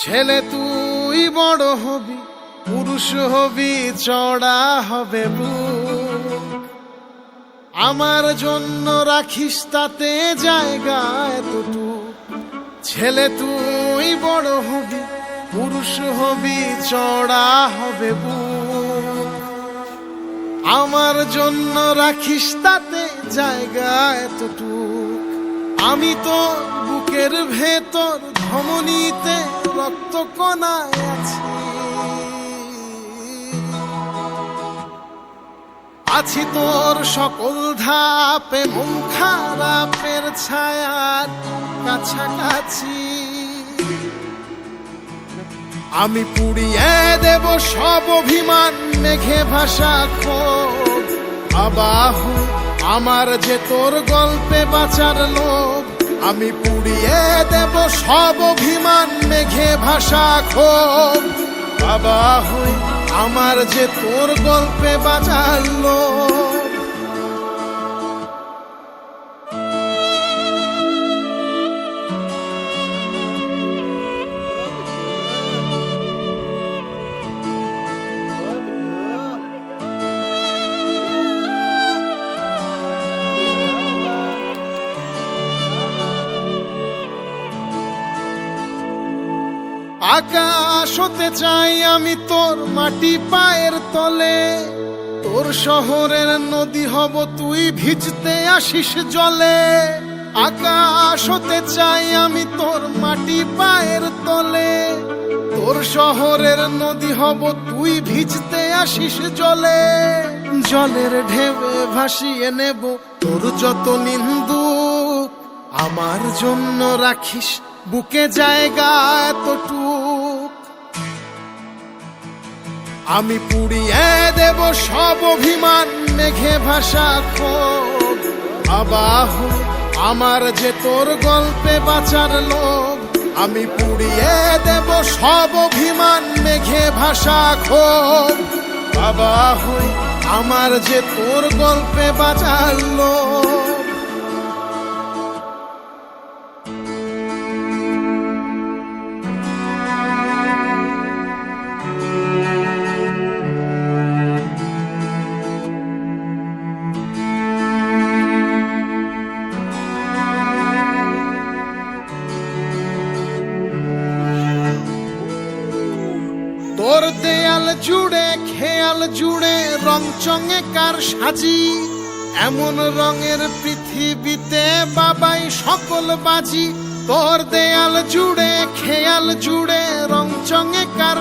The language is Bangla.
ছেলে তুই বড় হবি, পুরুষ হবি, চড়া হবে আমার জন্য রাখিস তাতে জায়গা এতটুক। ছেলে তুই বড় হবি, পুরুষ হবি, চড়া হবে আমার জন্য রাখিস তাতে জায়গা এতটুক। আমি তো বুকের ভেতর ধমনীতে রক্ত কণায় আছি। আছি তোর সকল ধাপে, মন খারাপের ছায়ার কাছাকাছি। আমি পুড়িয়ে দেব সব অভিমান, মেঘে ভাষা ক্ষোভ। আবাহু আমার যে তোর গল্পে বাঁচার লোভ। আমি পুড়িয়ে দেব সব অভিমান মেঘে ভাষা খোপ বাবা হই আমার যে তোর গল্পে বাঁচার আকাশ হতে চাই আমি তোর মাটি পায়ের তলে। তোর শহরের নদী হব, তুই ভিজতে আসিস জলে। আকাশ হতে চাই আমি তোর মাটি পায়ের তলে। তোর শহরের নদী হব, তুই ভিজতে আসিস জলে। জলের ঢেবে ভাসিয়ে নেব তোর যত নিন্দু আমার জন্য রাখিস বুকে জায়গা আমি পুড়িয়ে দেব সব অভিমান মেঘে ভাষা ক্ষোভ আবাহু আমার যে তোর গল্পে বাঁচার লোক। আমি পুড়িয়ে দেব সব অভিমান মেঘে ভাষা ক্ষোভ আবাহু আমার যে তোর গল্পে বাঁচার লোভ দেয়াল জুড়ে, খেয়াল জুড়ে, রং চঙে কার সাজি? এমন রঙের পৃথিবীতে বাবাই সকল বাজি। তোর দেয়াল জুড়ে, খেয়াল জুড়ে, রং চঙে কার